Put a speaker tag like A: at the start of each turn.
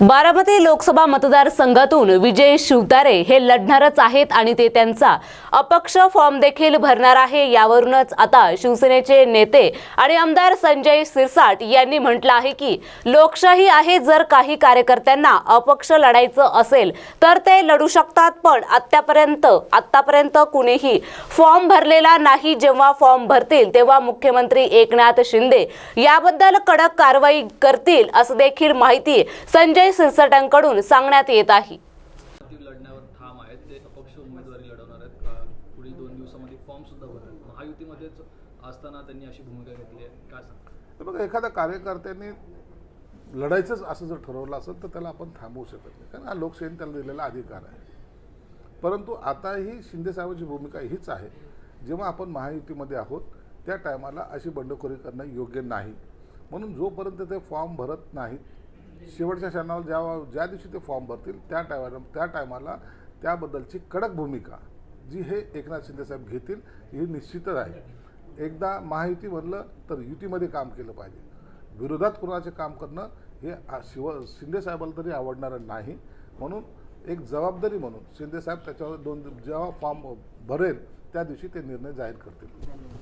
A: बारामती लोकसभा मतदारसंघातून विजय शिवतारे हे लढणारच आहेत आणि ते त्यांचा अपक्ष फॉर्म देखील भरणार आहे यावरूनच आता शिवसेनेचे नेते आणि आमदार संजय सिरसाट यांनी म्हटलं आहे की लोकशाही आहे जर काही कार्यकर्त्यांना अपक्ष लढायचं असेल तर ते लढू शकतात पण आत्तापर्यंत आत्तापर्यंत कुणीही फॉर्म भरलेला नाही. जेव्हा फॉर्म भरतील तेव्हा मुख्यमंत्री एकनाथ शिंदे याबद्दल कडक कारवाई करतील असं देखील माहिती संजय सिरसाटांकडून सांगण्यात येत आहे.
B: ती लढण्यावर ठाम आहेत ते अपक्ष उमेदवारी लढवणार आहेत. का पुढील दोन दिवसामध्ये फॉर्म सुद्धा भरतात महायुतीमध्येच असताना त्यांनी अशी भूमिका घेतली आहे. काय सांगता?
C: तर बघा एखाद्या कार्यकर्त्यांनी लढायचंच असं जर ठरवलं असेल तर त्याला आपण थांबवू शकत नाही. कारण हा लोकशाहीने त्याला दिलेला अधिकार आहे. परंतु आताही शिंदेसाहेबांची भूमिका हीच आहे. जेव्हा आपण महायुतीमध्ये आहोत त्या टायमाला अशी बंडखोरी करणं योग्य नाही. म्हणून जोपर्यंत ते फॉर्म भरत नाहीत शेवटच्या क्षणाला ज्या ज्या दिवशी ते फॉर्म भरतील त्या टायमाला त्या टायमाला त्याबद्दलची कडक भूमिका जी हे एकनाथ शिंदेसाहेब घेतील ही निश्चितच आहे. एकदा महायुती म्हणलं तर युतीमध्ये काम केलं पाहिजे. विरोधात कुणाचे काम करणं हे शिव शिंदेसाहेबाला तरी आवडणारं नाही. म्हणून एक जबाबदारी म्हणून शिंदेसाहेब त्याच्यावर दोन जेव्हा फॉर्म भरेल त्या दिवशी ते निर्णय जाहीर करतील.